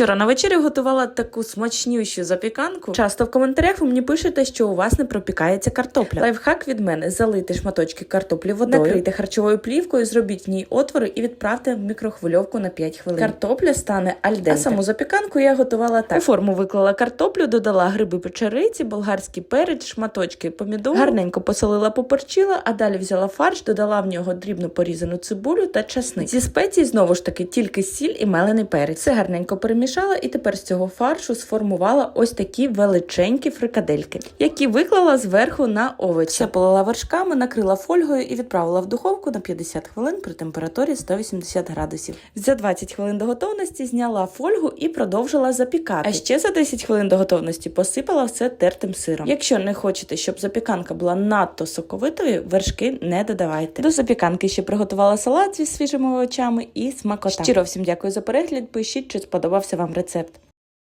Вчора на вечерю готувала таку смачнющу запіканку. Часто в коментарях ви мені пишете, що у вас не пропікається картопля. Лайфхак від мене залити шматочки картоплі водою, накрийте харчовою плівкою, зробіть в ній отвори і відправте в мікрохвильовку на 5 хвилин. Картопля стане альденте. А саму запіканку я готувала так. У форму виклала картоплю, додала гриби печериці, болгарський перець, шматочки помідору, гарненько посолила, поперчила, а далі взяла фарш, додала в нього дрібно порізану цибулю та часник. Зі спецій знову ж таки тільки сіль і мелений перець. Все гарненько перемішала, і тепер з цього фаршу сформувала ось такі величенькі фрикадельки, які виклала зверху на овочі. Все полила вершками, накрила фольгою і відправила в духовку на 50 хвилин при температурі 180 градусів. За 20 хвилин до готовності зняла фольгу і продовжила запікати. А ще за 10 хвилин до готовності посипала все тертим сиром. Якщо не хочете, щоб запіканка була надто соковитою, вершки не додавайте. До запіканки ще приготувала салат зі свіжими овочами і смакота. Щиро всім дякую за перегляд. Пишіть, чи сподобався вам рецепт.